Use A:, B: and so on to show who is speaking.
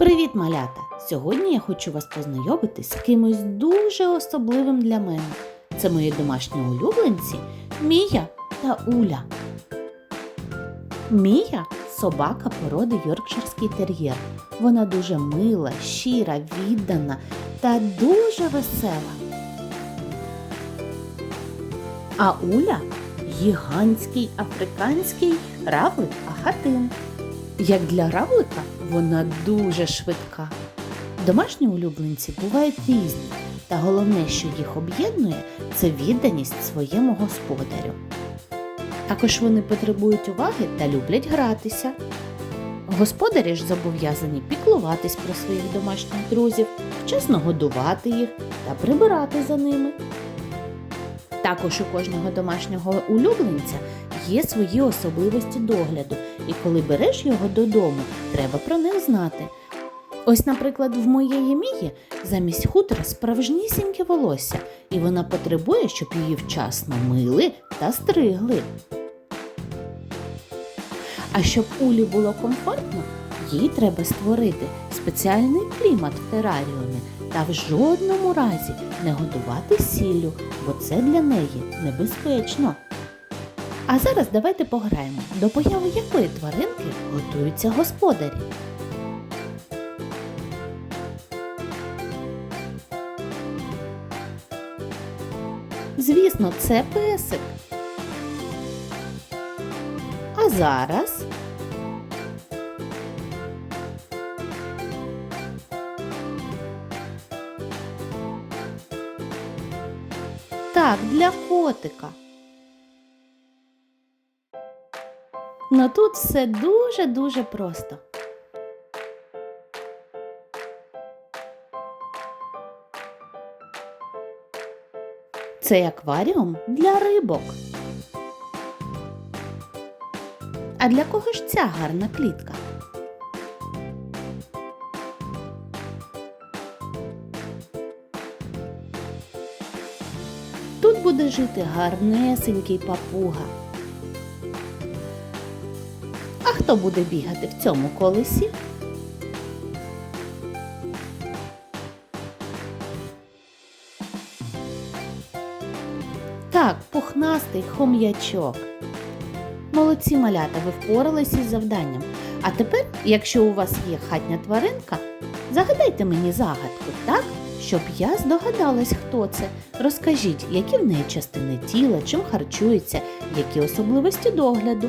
A: Привіт, малята! Сьогодні я хочу вас познайомити з кимось дуже особливим для мене. Це мої домашні улюбленці Мія та Уля. Мія собака породи Йоркширський тер'єр. Вона дуже мила, щира, віддана та дуже весела. А Уля гігантський африканський равлик Ахатин. Як для равлика, вона дуже швидка. Домашні улюбленці бувають різні, та головне, що їх об'єднує, це відданість своєму господарю. Також вони потребують уваги та люблять гратися. Господарі ж зобов'язані піклуватись про своїх домашніх друзів, вчасно годувати їх та прибирати за ними. Також у кожного домашнього улюбленця є свої особливості догляду, і коли береш його додому, треба про них знати. Ось, наприклад, в моєї мії замість хутра справжнісіньке волосся, і вона потребує, щоб її вчасно мили та стригли. А щоб Улі було комфортно, їй треба створити спеціальний клімат в тераріумі та в жодному разі не годувати сіллю, бо це для неї небезпечно. А зараз давайте пограємо, до появи якої тваринки готуються господарі. Звісно, це песик. А зараз так, для котика. Ну тут все дуже-дуже просто. Це акваріум для рибок. А для кого ж ця гарна клітка? Тут буде жити гарнесенький папуга. А хто буде бігати в цьому колесі? Так, пухнастий хом'ячок. Молодці малята, ви впоралися із завданням. А тепер, якщо у вас є хатня тваринка, загадайте мені загадку, так? Щоб я здогадалась, хто це. Розкажіть, які в неї частини тіла, чим харчується, які особливості догляду.